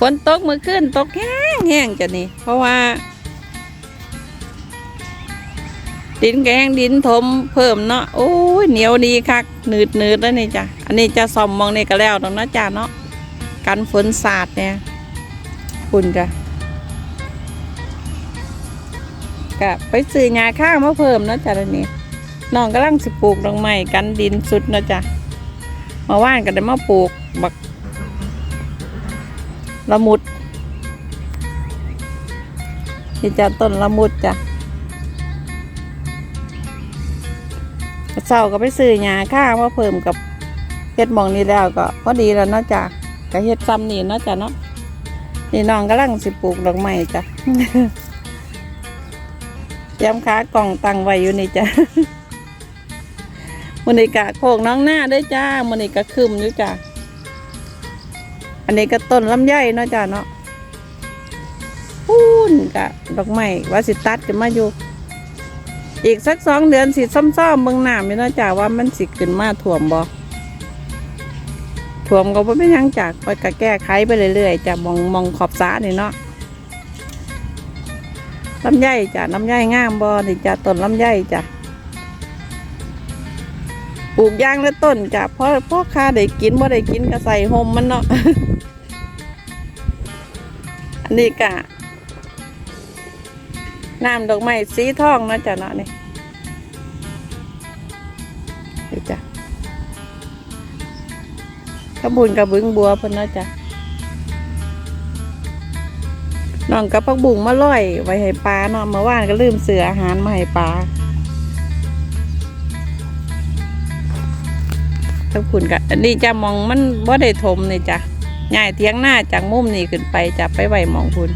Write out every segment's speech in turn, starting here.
ฝนตกเมื่อคืนตกแห้งแห้งจะนี่ เพราะว่า ดินแกงดินถมเพิ่มเนาะโอ้ยเหนียวดีคักหนืดหนืดแล้วนี่จ้ะอันนี้จะซ่อมมองนี่ก็แล้วตรงนะจ้ะเนาะกันฝนสาดเนี่ยคุณจ้ะก็ไปซื้อหญ้าข้างมาเพิ่มเนาะจ้ะตอนนี้น้องกำลังสิปลูกดอกไม้กันดินสุดเนาะจ้ะมาว่านก็ได้มาปลูกบัก ละมุดนี่จ้ะต้นละมุดจ้ะเศร้าก็ไปซื้อหญ้าข้างมาเพิ่มกับเฮ็ดหมองนี้แล้วก็พอดีแล้วเนาะจ้ะก็เฮ็ดซ้ำนี่เนาะจ้ะเนาะนี่น้องกำลังสิปลูกดอกไม้จ้ะยำขากล่องตังไว้อยู่นี่จ้ะมันนี้กะโคกน้องหน้าด้วยจ้ามันนี้กะคึมอยู่จ้ะ อันนี้ก็ต้นลำไยเนาะจ้ะเนาะพูนกะดอกไม้ว่าสิตัดจะมาอยู่ อีกสักสองเดือนสิซ่อมๆเมืองน้ำนี่เนาะจ้าว่ามันสิขึ้นมาถ่วมบ่ถ่วมก็บ่เป็นหยังจากไปก็แก้ไขไปเรื่อยๆจะมองมองขอบสานี่เนาะลำไยจ้ะลำไยงามบ่นี่จ้ะต้นลำไยจ้ะปลูกยางและต้นจ้ะเพราะพ่อค้าได้กินบ่ได้กินก็ใส่ห่มมันเนาะ อันนี้กะน้ำดอกไม้สีทองนะจ้ะเนาะนี่นี่จ้ะขบุญกับบึงบัวเพิ่นนะจ้ะน้องกับพักบุ้งมาล่อยไว้ให้ปลาเนาะเมื่อวานก็ลืมเสืออาหารมาให้ปลาขอบคุณกะอันนี้จะมองมันบ่ได้ถมนี่จ้ะ ง่ายเทียงหน้าจากมุมนี้ขึ้นไปจะไปไหวมองคุณ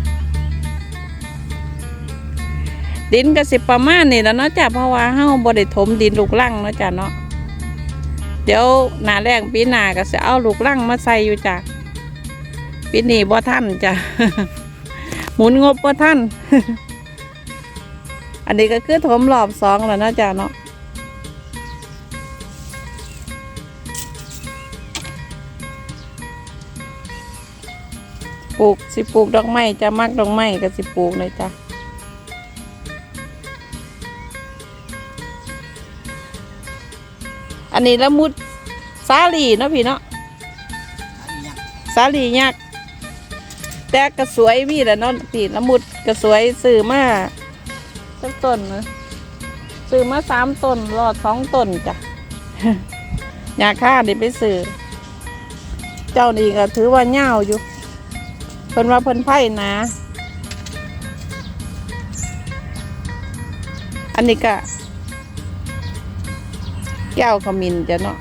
ดินก็สิประมาณนี่แล้วเนาะจ้ะเพราะว่าเฮาบ่ได้ถมดินลูกลังเนาะจ้ะเนาะเดี๋ยวหน้าแรงปีหน้าก็สิเอาลูกลังมาใส่อยู่จ้ะปีนี้บ่ทันจ้ะหมุนงบบ่ทันอันนี้ก็คือถมรอบสองแล้วเนาะจ้ะเนาะ ปลูกสิปลูกดอกไม้จะมักดอกไม้ก็สิปลูกเลยจ้ะอันนี้ละมุดสาลีเนาะพี่เนาะสาลียักษ์แต่กระสวยมีแหละเนาะพี่ละมุดกระสวยซื้อมาสักต้นนะซื้อมาสามต้นรอดสองต้นจ้ะอยากค่าเดี๋ยวไปซื้อเจ้านี่ก็ถือว่าเง่าวอยู่ เพิ่นว่าเพิ่นไผ่นะ อันนี้ก็แก้วขมิ้นจ้ะเนาะ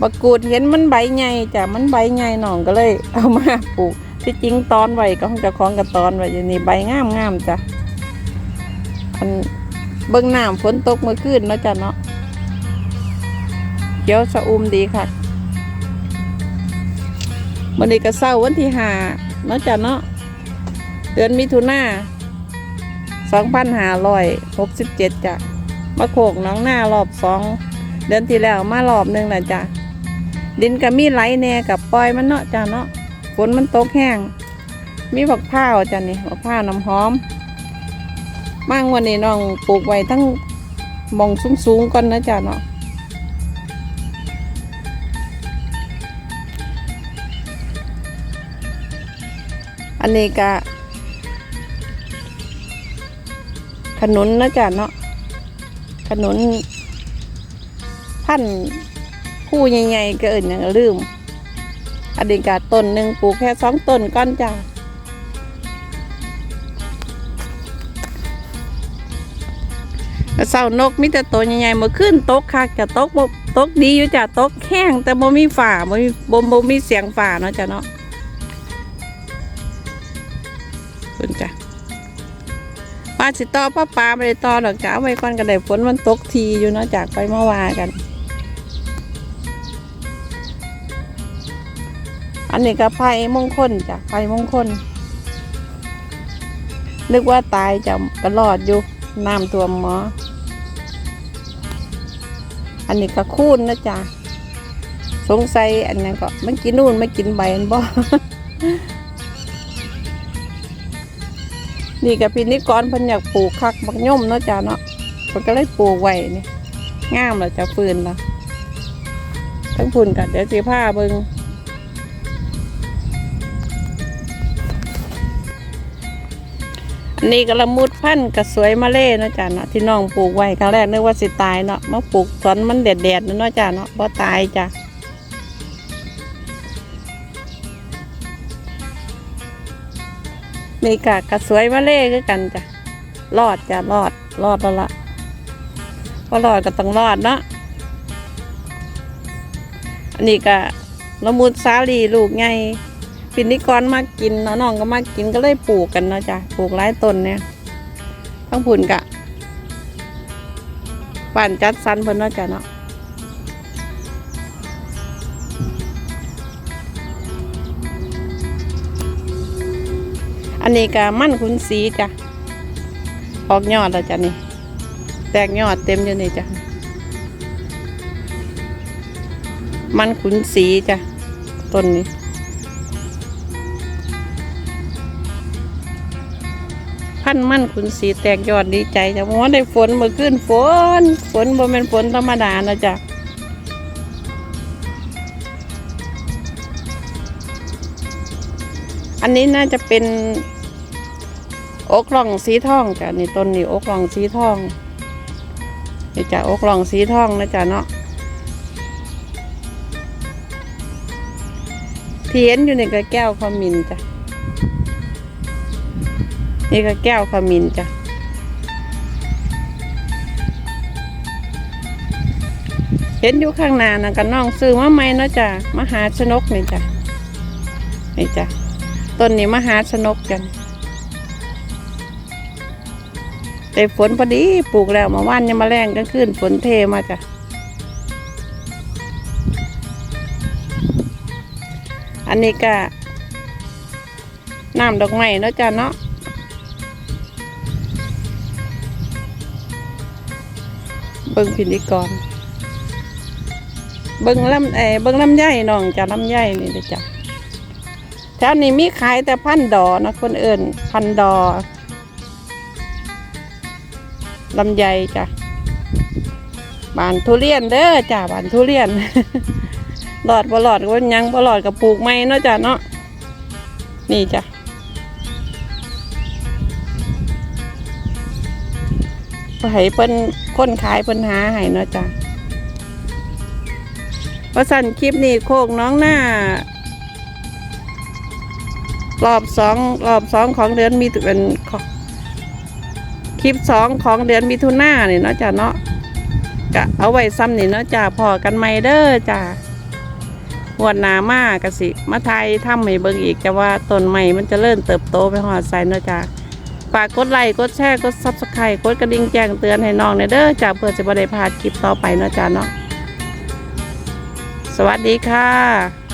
บักกูดเห็นมันใบใหญ่จ้ะมันใบใหญ่หน่องก็เลย เอามาปลูกที่จริงตอนไว้ก็คงจะคล้องกับตอนไว้อย่างนี้ใบงามงามจ้ะอันเบิ่งน้ำฝนตกเมื่อคืนเนาะจ้ะเนาะเขียวสะอุ้มดีค่ะ วันนี้ก็เศร้าวันที่หาเนาะจ้ะเนาะเดือนมิถุนาสองพันหาร้อยหกสิบเจ็ดจ้ะมาโขกน้องหน้ารอบสองเดือนที่แล้วมารอบหนึ่งแหละจ้ะดินก็มีไหลแน่กับปล่อยมันเนาะจ้ะเนาะฝนมันตกแห้ง มีผักผ้าวจ้ะนี่ผักผ้าวน้ำหอมมั่งวันนี้น้องปลูกไว้ทั้งมองสูงๆก่อนนะจ้ะเนาะ อันนี้ก็ขนุนนะจ้ะเนาะขนุนพันธุ์ผู้ใหญ่ๆก็เอิ่นอย่างลืมอดีกาต้นหนึ่งปลูกแค่สองต้นก้อนจ้าเสานกมิแต่ตัวใหญ่ๆมื่อขึ้นตกคักจะตกบตกดีอยู่จ้ะตกแห้งแต่บ่มีฝ่าบ่มีบ่บ่มีเสียงฝ่าเนาะจ้ะเนาะ คุณจ้ะปลาสิต่อป้าปลาไม่ได้ต่อดอกจ้าไว้ก่อนกันได้ฝนมันตกทีอยู่เนาะจากไปเมื่อวานกัน อันนี้ก็ไผ่มงคลจ้ะไผ่มงคล นึกว่าตายจะก็รอดอยู่น้ำท่วมหมอ อันนี้ก็คูนนะจ๊ะสงสัยอันนั้นก็ไม่กินนู่นไม่กินใบมันบ่ นี่กับพินิกรเพิ่นอยากปลูกคักบักย่อมเนาะจ้าเนาะเพิ่นก็เลยปลูกไว้นี่งามแล้วจะฟืนละทั้งพุ่นกันเดี๋ยวสิผ้าเบิงนนี้ก็ละมุดพันธุ์ก็สวยมาเล่เนาะจ้าเนาะที่น้องปลูกไว้ครั้งแรกนึกว่าสิตายเนาะมาปลูกสวนมันแดดๆเนาะจ้าเนาะบ่ตายจ้ะ นี่กะกระสวยมาเล่คือกันจ้ะรอดจ้ะรอดรอดแล้วละพอรอดก็ต้องรอดเนาะอันนี้กะละมุดสาลีลูกไงปินิกรมากินน้องก็มากินก็เลยปลูกกันนะจ้ะปลูกหลายต้นเนี่ยทั้งผุนกะปั่นจัดสรรเพิ่นเนาะจ้ะเนาะ อันนี้ก็มั่นขุนสีจ้ะออกยอดแล้วจ้ะนี่ แตกยอดเต็มอยู่นี่จ้ะมันขุนสีจ้ะต้นนี้พันมันขุนสีแตกยอดดีใจจ้ะเพราะว่าได้ฝนเมื่อคืนฝน ฝนบ่เป็นฝนธรรมดานะจ้ะอันนี้น่าจะเป็น อกล่องสีทองจ้ะนี่ต้นนี่อกล่องสีทองนี่จ้ะอกล่องสีทองนะจ๊ะเนาะที่เห็นอยู่ในี่ก็แก้วขมิ้นจ้ะนี่ก็แก้วขมิ้นจ้ะเห็นอยู่ข้างหน้านะกันน้องซื้อมาใหมเนาะจ้ะมหาชนกนี่จ้ะนี่จ้ะต้นนี้มหาชนกจ้ะ แต่ฝนพอดีปลูกแล้วมาว่านยังมาแรงกลางคืนฝนเทมาจ้ะอันนี้ก็น้ำดอกไม้เนาะจ้ะเนาะเบิ้งพินิกรเบิ้งลำเอเบิ้งลำไยน้องจ้ะลำไยนี่เลยจ้ะแถวนี้มีขายแต่พันดอนะคนอื่นพันดอ ลำไยจ้ะบานทุเรียนเด้อจ้ะบานทุเรียนหลอดบ่หลอดก็บ่ยังบ่หลอดกับปลูกไม้เนาะจ้ะเนาะนี่จ้ะให้เพิ่นค้นขายเพิ่นหาให้เนาะจ้ะว่าสั่นคลิปนี้โคกน้องหน้ารอบสองรอบสองของเดือนมีเป็น ลิปสองของเดือนมิถุนายนนี่เนาะจ้ะเนาะกะเอาไว้ซ้ำนี่เนาะจ้ะพอกันไม่เด้อจ้ะหวดหนามากกะสิมาไทยทำให้เบิ่งอีกจะว่าต้นใหม่มันจะเริ่มเติบโตไปหอดใส่เนาะจ้ะฝากกดไลค์กดแชร์กดซับสไครต์กดกระดิ่งแจ้งเตือนให้น้องเนยเด้อจ้ะเพื่อจะไม่ได้พลาดคลิปต่อไปเนาะจ้ะเนาะสวัสดีค่ะ